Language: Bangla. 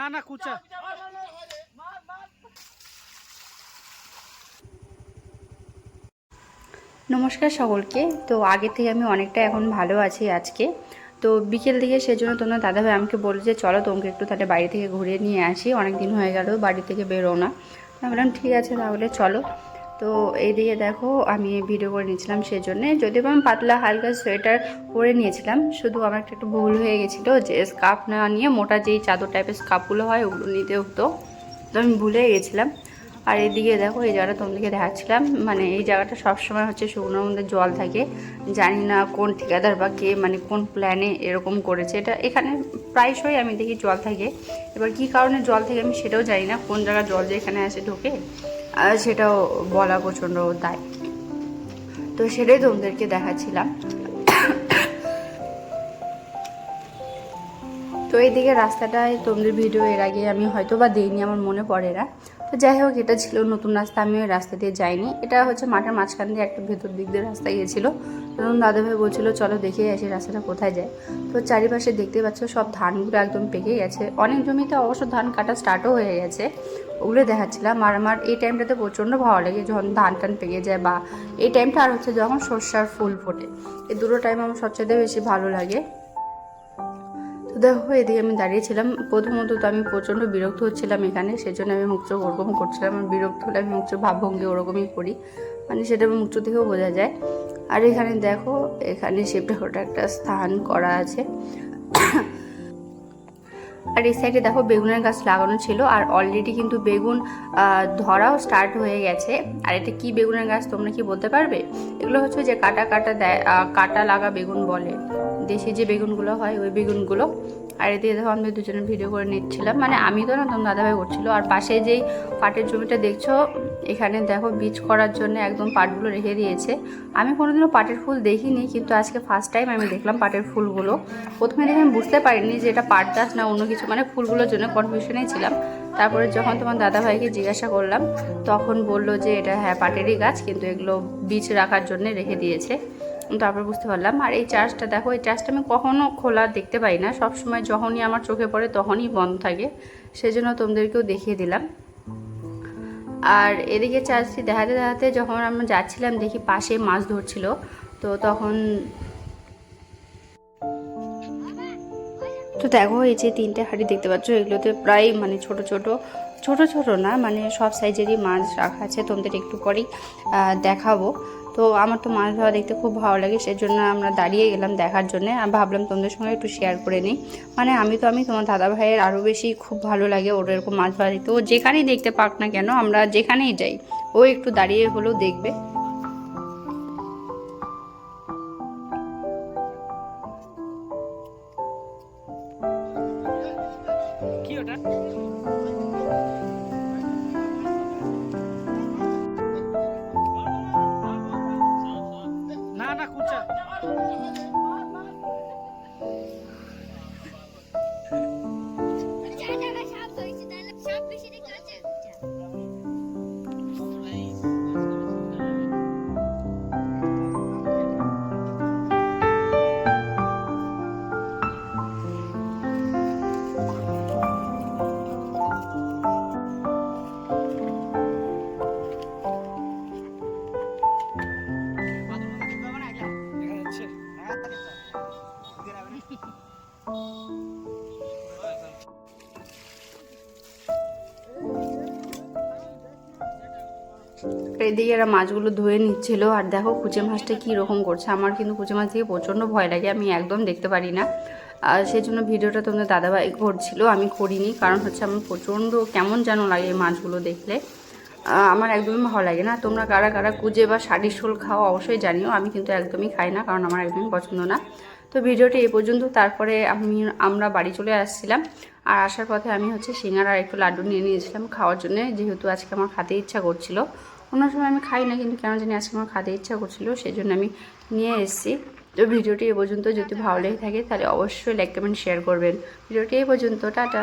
না না, কুচা। নমস্কার সকলকে। তো আগে থেকে আমি অনেকটা এখন ভালো আছি আজকে। তো বিকেল দিকে সেজন্য তোমরা দাদাভাই আমাকে বলল যে, চলো তোমাকে একটু তাহলে বাড়ি থেকে ঘুরিয়ে নিয়ে আসি। অনেক দিন হয়ে গেল বাড়ি থেকে বেরো না। বললাম, ঠিক আছে তাহলে চলো। তো এইদিকে দেখো, আমি ভিডিও করে নিয়েছিলাম সেজন্যে। যদিও বা আমি পাতলা হালকা সোয়েটার পরে নিয়েছিলাম, শুধু আমার একটা একটু ভুল হয়ে গেছিল যে স্কার্ফ না নিয়ে মোটা যেই চাদর টাইপের স্কার্ফগুলো হয়, ওগুলো নিতে হতো। তো আমি ভুলে গেছিলাম। আর এদিকে দেখো, এই জায়গাটা তোমাদেরকে দেখাচ্ছিলাম। মানে এই জায়গাটা সবসময় হচ্ছে শুকনোর মধ্যে জল থাকে। জানি না কোন ঠিকাদার বা কে মানে কোন প্ল্যানে এরকম করেছে। এটা এখানে প্রায়শই আমি দেখি জল থাকে। এবার কি কারণে জল থাকে আমি সেটাও জানি না। কোন জায়গায় জল যে এখানে আসে ঢোকে? সেটাও বলা প্রচণ্ড দায়। তো সেটাই তোমাদেরকে দেখাচ্ছিলাম। তো এইদিকে রাস্তাটায় তোমাদের ভিডিও এর আগে আমি হয়তো বা দিইনি, আমার মনে পড়ে না। তো যাই হোক, এটা ছিল নতুন রাস্তা, আমি ওই রাস্তা দিয়ে যাইনি। এটা হচ্ছে মাঠের মাঝখান দিয়ে একটা ভেতর দিক দিয়ে রাস্তা গিয়েছিল। তখন দাদাভাই বলছিল, চলো দেখে আসি রাস্তাটা কোথায় যায়। তো চারিপাশে দেখতে পাচ্ছ, সব ধানগুলো একদম পেকে গেছে। অনেক জমিতে অবশ্য ধান কাটা স্টার্টও হয়ে গেছে, ওগুলো দেখাচ্ছিলাম। আর আমার এই টাইমটাতে প্রচণ্ড ভালো লাগে যখন ধান টান পেকে যায় বা এই টাইমটা আর হচ্ছে যখন সর্ষার ফুল ফোটে। এই দুটো টাইম আমার সবচেয়ে বেশি ভালো লাগে। তো দেখো এদিকে আমি দাঁড়িয়েছিলাম প্রথমত তো আমি প্রচণ্ড বিরক্ত হচ্ছিলাম এখানে, সেজন্য আমি মুখ চোখ ওরকম করছিলাম। বিরক্ত হলে আমি মুখ চোখ ভাবভঙ্গি ওরকমই করি। মানে সেটা মুখ চোখ থেকেও বোঝা যায়। আর এখানে দেখো, এখানে শিব ঠাকুরটা একটা স্থান করা আছে। আর এই সাইডে দেখো বেগুনের গাছ লাগানো ছিল। আর অলরেডি কিন্তু বেগুন ধরাও স্টার্ট হয়ে গেছে। আর এটা কি বেগুনের গাছ তোমরা কি বলতে পারবে? এগুলো হচ্ছে যে কাটা কাটা দেয় কাটা লাগা বেগুন বলে। দেশি যে বেগুনগুলো হয়, ওই বেগুনগুলো। আর এদিকে দেখো, আমি দুজনে ভিডিও করে নিচ্ছিলাম। মানে আমি তো না তোমার দাদাভাই করছিল। আর পাশে যেই পাটের জমিটা দেখছ, এখানে দেখো বীজ করার জন্য একদম পাটগুলো রেখে দিয়েছে। আমি কোনোদিনও পাটের ফুল দেখিনি, কিন্তু আজকে ফার্স্ট টাইম আমি দেখলাম পাটের ফুলগুলো। প্রথমে দেখে আমি বুঝতে পারিনি যে এটা পাট গাছ না অন্য কিছু। মানে ফুলগুলোর জন্য কনফিউশনেই ছিলাম। তারপরে যখন তোমার দাদাভাইকে জিজ্ঞাসা করলাম, তখন বলল যে এটা হ্যাঁ পাটেরই গাছ, কিন্তু এগুলো বীজ রাখার জন্য রেখে দিয়েছে। তারপর বুঝতে পারলাম। আর এই চার্জটা দেখো, এই চার্জটা আমি কখনও খোলা দেখতে পাই না। সব সময় যখনই আমার চোখে পড়ে তখনই বন্ধ থাকে। সেজন্য তোমাদেরকেও দেখিয়ে দিলাম। আর এদিকে চার্জটি দেখাতে দেখাতে যখন আমরা যাচ্ছিলাম, দেখি পাশে মাছ ধরছিল। তো তখন তো দেখো, এই যে তিনটে হাঁড়ি দেখতে পাচ্ছ, এগুলোতে প্রায় মানে ছোট ছোট ছোট ছোট না মানে সব সাইজেরই মাছ রাখা আছে। তোমাদের একটু পরেই দেখাবো। তো আমার তো মাছ ধরা দেখতে খুব ভালো লাগে, সেজন্য আমরা দাঁড়িয়ে গেলাম দেখার জন্য। আর ভাবলাম তোমাদের সঙ্গে একটু শেয়ার করে নিই। মানে আমি তো, আমি তোমার দাদা ভাইয়ের আরও বেশি খুব ভালো লাগে ওর এরকম মাছ ধরা দেখতে। ও যেখানেই দেখতে পাক না কেন, আমরা যেখানেই যাই, ও একটু দাঁড়িয়ে হলেও দেখবে। কি ওটা? এদিকে এরা মাছগুলো ধুয়ে নিচ্ছিল, আর দেখো কুচে মাছটা কী রকম করছে। আমার কিন্তু কুচে মাছ থেকে প্রচণ্ড ভয় লাগে, আমি একদম দেখতে পারি না। আর সেই জন্য ভিডিওটা তোমাদের দাদাভাই করছিল, আমি করিনি, কারণ হচ্ছে আমার প্রচণ্ড কেমন যেন লাগে মাছগুলো দেখলে। আমার একদমই ভালো লাগে না। তোমরা কারা কারা কুজে বা শাড়ির শোল খাও অবশ্যই জানিও, আমি কিন্তু একদমই খাই না, কারণ আমার একদমই পছন্দ না। তো ভিডিওটি এ পর্যন্ত, তারপরে আমি, আমরা বাড়ি চলে আসছিলাম। আর আসার পথে আমি হচ্ছে সিঙ্গার আর একটু লাড্ডু নিয়ে নিয়েছিলাম খাওয়ার জন্য, যেহেতু আজকে আমার খাতে ইচ্ছা করছিল। অন্য সময় আমি খাই না, কিন্তু কেন জানি আজকে আমার খাতে ইচ্ছা করছিল সেই জন্য আমি নিয়ে এসেছি। তো ভিডিওটি এ পর্যন্ত যদি ভালো লেগে থাকে, তাহলে অবশ্যই লাইক কমেন্ট শেয়ার করবেন। ভিডিওটি এ পর্যন্ত, টাটা।